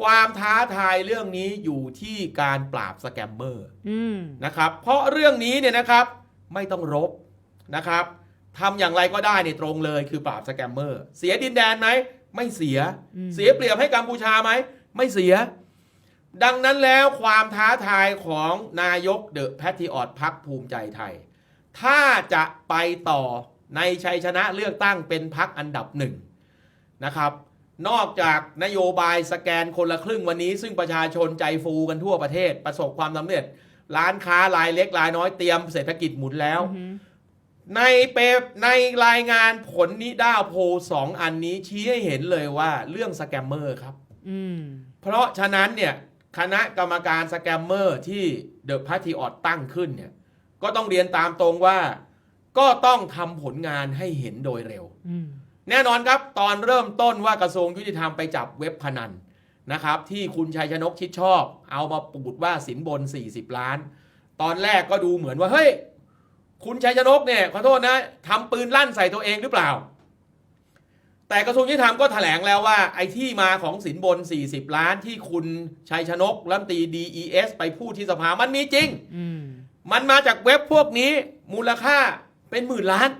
ความท้าทายเรื่องนี้อยู่ที่การปราบสแกมเมอร์อืมนะครับ เพราะเรื่องนี้เนี่ยนะครับไม่ต้องรบนะครับทำอย่างไรก็ได้ในตรงเลยคือปราบสแกมเมอร์ เสียดินแดนไหมไม่เสียอืมเสียเปรียบให้กัมพูชาไหมไม่เสีย ดังนั้นแล้วความท้าทายของนายกเดอะแพทริออตพักภูมิใจไทย ถ้าจะไปต่อในชัยชนะเลือกตั้งเป็นพักอันดับหนึ่งนะครับ นอกจากนโยบายสแกนคนละครึ่งวันนี้ ซึ่งประชาชนใจฟูกันทั่วประเทศประสบความสำเร็จ ร้านค้ารายเล็กรายน้อยเตรียมเศรษฐกิจหมุนแล้วอือหือในเปปในรายงานผลนิด้าโพลสองอันนี้ชี้ให้เห็นเลยว่าเรื่องสแกมเมอร์ครับอืมเพราะฉะนั้นเนี่ยคณะกรรมการสแกมเมอร์ที่เดอะพาร์ติออตตั้งขึ้นเนี่ย ก็ต้องเรียนตามตรงว่า ก็ต้องทำผลงานให้เห็นโดยเร็วอืม แน่นอนครับตอนเริ่มต้นว่ากระทรวงยุติธรรมไปจับเว็บพนันนะครับที่คุณชัยชนกชิดชอบ เอามาปูดว่าสินบน 40 ล้าน ตอนแรกก็ดูเหมือนว่าเฮ้ยคุณชัยชนกเนี่ยขอโทษนะทำปืนลั่นใส่ตัวเองหรือเปล่า แต่กระทรวงยุติธรรมก็แถลงแล้วว่าไอ้ที่มาของสินบน 40 ล้านที่คุณชัยชนกรัฐมนตรี DES ไปพูดที่สภามันมีจริงอืมมันมาจากเว็บพวกนี้มูลค่าเป็นหมื่นล้าน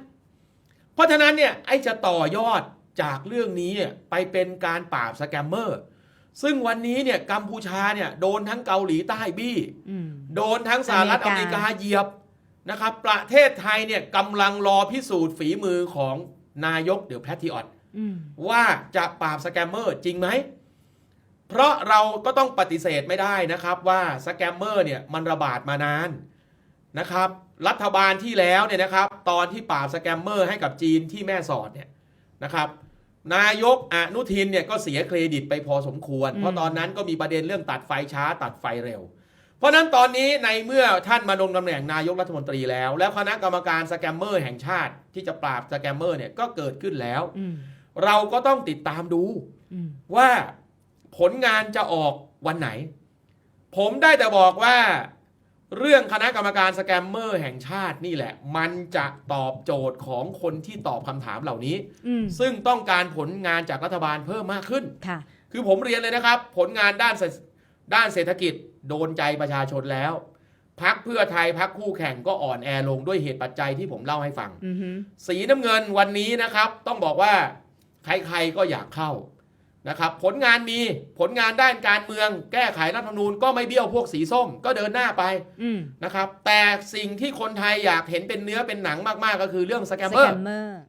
เพราะฉะนั้นเนี่ยไอ้จะต่อยอดจากเรื่องนี้เนี่ยไปเป็นการปราบสแกมเมอร์ ซึ่งวันนี้เนี่ยกัมพูชาเนี่ยโดนทั้งเกาหลีใต้บี้ อืม โดนทั้งสหรัฐออเมเมริริกากา เหยียบนะครับ ประเทศไทยเนี่ยกำลังรอพิสูจน์ฝีมือของนายกเดี๋ยวแพทริออต อืม ว่าจะปราบสแกมเมอร์จริงไหม เพราะเราก็ต้องปฏิเสธไม่ได้นะครับว่าสแกมเมอร์เนี่ยมันระบาดมานาน นะครับ รัฐบาลที่แล้วเนี่ยนะครับ ตอนที่ปราบสแกมเมอร์ให้กับจีนที่แม่สอดเนี่ยนะครับนายกอนุทินเนี่ยก็เสียเครดิตไปพอสมควร เพราะตอนนั้นก็มีประเด็นเรื่องตัดไฟช้าตัดไฟเร็ว เพราะฉะนั้นตอนนี้ในเมื่อท่านมาลงตำแหน่งนายกรัฐมนตรีแล้ว แล้วคณะกรรมการสแกมเมอร์แห่งชาติที่จะปราบสแกมเมอร์เนี่ยก็เกิดขึ้นแล้วอืมเราก็ต้องติดตามดูอืมว่าผลงานจะออกวันไหน ผมได้แต่บอกว่า เรื่องคณะกรรมการสแกมเมอร์แห่งชาตินี่แหละ มันจะตอบโจทย์ของคนที่ตอบคำถามเหล่านี้ อืมซึ่งต้องการผลงานจากรัฐบาลเพิ่มมากขึ้น ค่ะ คือผมเรียนเลยนะครับ ผลงานด้านเศรษฐด้านเศรษฐกิจโดนใจประชาชนแล้ว พักเพื่อไทยพักคู่แข่งก็อ่อนแอลงด้วยเหตุปัจจัยที่ผมเล่าให้ฟัง อือหือสีน้ำเงินวันนี้นะครับ ต้องบอกว่า ใครๆก็อยากเข้า นะครับผลงานมีผลงานด้านการเมือง แก้ไขรัฐธรรมนูญก็ไม่เบี้ยวพวกสีส้มก็เดินหน้าไปอืมนะครับ แต่สิ่งที่คนไทยอยากเห็นเป็นเนื้อเป็นหนังมากๆก็คือเรื่องสแกมสเมอแกร์ มเมอร์